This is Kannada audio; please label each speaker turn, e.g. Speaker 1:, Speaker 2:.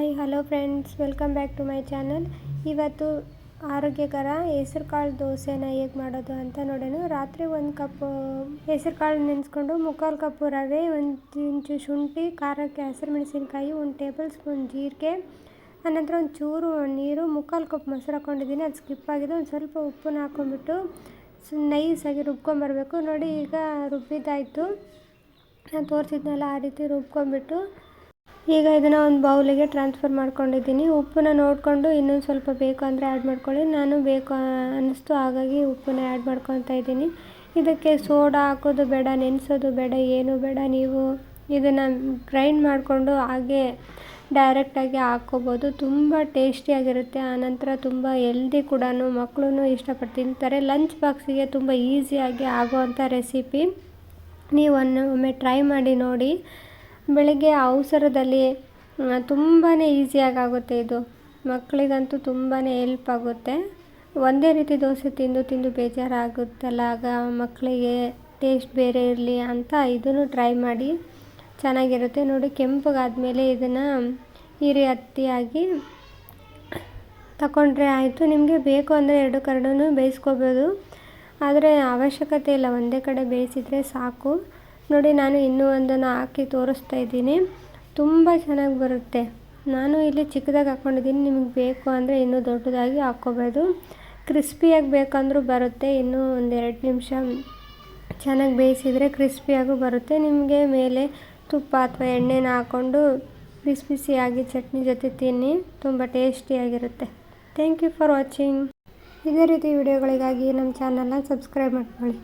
Speaker 1: Hi, hello friends, welcome back to my channel. ಇವತ್ತು ಆರೋಗ್ಯಕರ ಹೆಸ್ರು ಕಾಳು ದೋಸೆನ ಹೇಗೆ ಮಾಡೋದು ಅಂತ ನೋಡೋಣ. ರಾತ್ರಿ ಒಂದು ಕಪ್ ಹೆಸ್ರು ಕಾಳು ನೆನೆಸ್ಕೊಂಡು ಮುಕ್ಕಾಲು ಕಪ್ಪು ರವೆ, ಒಂದು ಇಂಚು ಶುಂಠಿ, ಖಾರಕ್ಕೆ ಹಸಿರು ಮೆಣಸಿನ್ಕಾಯಿ ಒಂದು ಟೇಬಲ್ ಸ್ಪೂನ್ ಜೀರಿಗೆ ಆನಂತರ ಒಂದು ಚೂರು ನೀರು, ಮುಕ್ಕಾಲು ಕಪ್ ಮೊಸರು ಹಾಕ್ಕೊಂಡಿದ್ದೀನಿ ಅದು ಸ್ಕಿಪ್ ಆಗಿದೆ. ಒಂದು ಸ್ವಲ್ಪ ಉಪ್ಪನ್ನ ಹಾಕ್ಕೊಂಡ್ಬಿಟ್ಟು ನೈಸಾಗಿ ರುಬ್ಕೊಂಬರ್ಬೇಕು. ನೋಡಿ ಈಗ ರುಬ್ಬಿದ್ದಾಯಿತು. ನಾನು ತೋರಿಸಿದ್ನಲ್ಲ, ಆ ರೀತಿ ರುಬ್ಕೊಂಬಿಟ್ಟು ಈಗ ಇದನ್ನು ಒಂದು ಬೌಲಿಗೆ ಟ್ರಾನ್ಸ್ಫರ್ ಮಾಡ್ಕೊಂಡಿದ್ದೀನಿ. ಉಪ್ಪನ್ನ ನೋಡಿಕೊಂಡು ಇನ್ನೊಂದು ಸ್ವಲ್ಪ ಬೇಕು ಅಂದರೆ ಆ್ಯಡ್ ಮಾಡ್ಕೊಳ್ಳಿ. ನಾನು ಬೇಕು ಅನ್ನಿಸ್ತು, ಹಾಗಾಗಿ ಉಪ್ಪನ್ನ ಆ್ಯಡ್ ಮಾಡ್ಕೊತಾ ಇದ್ದೀನಿ. ಇದಕ್ಕೆ ಸೋಡಾ ಹಾಕೋದು ಬೇಡ, ನೆನೆಸೋದು ಬೇಡ, ಏನು ಬೇಡ. ನೀವು ಇದನ್ನು ಗ್ರೈಂಡ್ ಮಾಡಿಕೊಂಡು ಹಾಗೆ ಡೈರೆಕ್ಟಾಗಿ ಹಾಕ್ಕೋಬೋದು. ತುಂಬ ಟೇಸ್ಟಿಯಾಗಿರುತ್ತೆ ಆನಂತರ ತುಂಬ ಎಲ್ದಿ ಕೂಡ ಮಕ್ಕಳು ಇಷ್ಟಪಟ್ಟು ತಿಂತಾರೆ. ಲಂಚ್ ಬಾಕ್ಸಿಗೆ ತುಂಬ ಈಸಿಯಾಗಿ ಆಗೋವಂಥ ರೆಸಿಪಿ ನೀವು ಒಮ್ಮೆ ಟ್ರೈ ಮಾಡಿ ನೋಡಿ. ಬೆಳಗ್ಗೆ ಅವಸರದಲ್ಲಿ ತುಂಬಾ ಈಸಿಯಾಗಿ ಆಗುತ್ತೆ ಇದು. ಮಕ್ಕಳಿಗಂತೂ ತುಂಬಾ ಹೆಲ್ಪ್ ಆಗುತ್ತೆ. ಒಂದೇ ರೀತಿ ದೋಸೆ ತಿಂದು ತಿಂದು ಬೇಜಾರಾಗುತ್ತಲ್ಲ, ಆಗ ಮಕ್ಕಳಿಗೆ ಟೇಸ್ಟ್ ಬೇರೆ ಇರಲಿ ಅಂತ ಇದನ್ನು ಟ್ರೈ ಮಾಡಿ ಚೆನ್ನಾಗಿರುತ್ತೆ. ನೋಡಿ, ಕೆಂಪಗಾದಮೇಲೆ ಇದನ್ನು ಹಿರಿ ಹತ್ತಿಯಾಗಿ ತಗೊಂಡ್ರೆ ಆಯಿತು. ನಿಮಗೆ ಬೇಕು ಅಂದರೆ ಎರಡು ಕರಡೂ ಬೇಯಿಸ್ಕೋಬೋದು. ಆದರೆ ಅವಶ್ಯಕತೆ ಇಲ್ಲ, ಒಂದೇ ಕಡೆ ಬೇಯಿಸಿದರೆ ಸಾಕು. ನೋಡಿ ನಾನು ಇನ್ನೂ ಒಂದನ್ನು ಹಾಕಿ ತೋರಿಸ್ತಾ ಇದ್ದೀನಿ. ತುಂಬ ಚೆನ್ನಾಗಿ ಬರುತ್ತೆ. ನಾನು ಇಲ್ಲಿ ಚಿಕ್ಕದಾಗಿ ಹಾಕ್ಕೊಂಡಿದ್ದೀನಿ ನಿಮಗೆ ಬೇಕು ಅಂದರೆ ಇನ್ನೂ ದೊಡ್ಡದಾಗಿ ಹಾಕ್ಕೋಬೋದು. ಕ್ರಿಸ್ಪಿಯಾಗಿ ಬೇಕಂದ್ರೂ ಬರುತ್ತೆ. ಇನ್ನೂ ಒಂದೆರಡು ನಿಮಿಷ ಚೆನ್ನಾಗಿ ಬೇಯಿಸಿದರೆ ಕ್ರಿಸ್ಪಿಯಾಗೂ ಬರುತ್ತೆ. ನಿಮಗೆ ಮೇಲೆ ತುಪ್ಪ ಅಥವಾ ಎಣ್ಣೆನ ಹಾಕ್ಕೊಂಡು ಬಿಸಿ ಬಿಸಿಯಾಗಿ ಚಟ್ನಿ ಜೊತೆ ತಿನ್ನಿ. ತುಂಬ ಟೇಸ್ಟಿಯಾಗಿರುತ್ತೆ. Thank you for watching. ಇದೇ ರೀತಿ ವಿಡಿಯೋಗಳಿಗಾಗಿ ನಮ್ಮ ಚಾನಲ್ನ ಸಬ್ಸ್ಕ್ರೈಬ್ ಮಾಡ್ಕೊಳ್ಳಿ.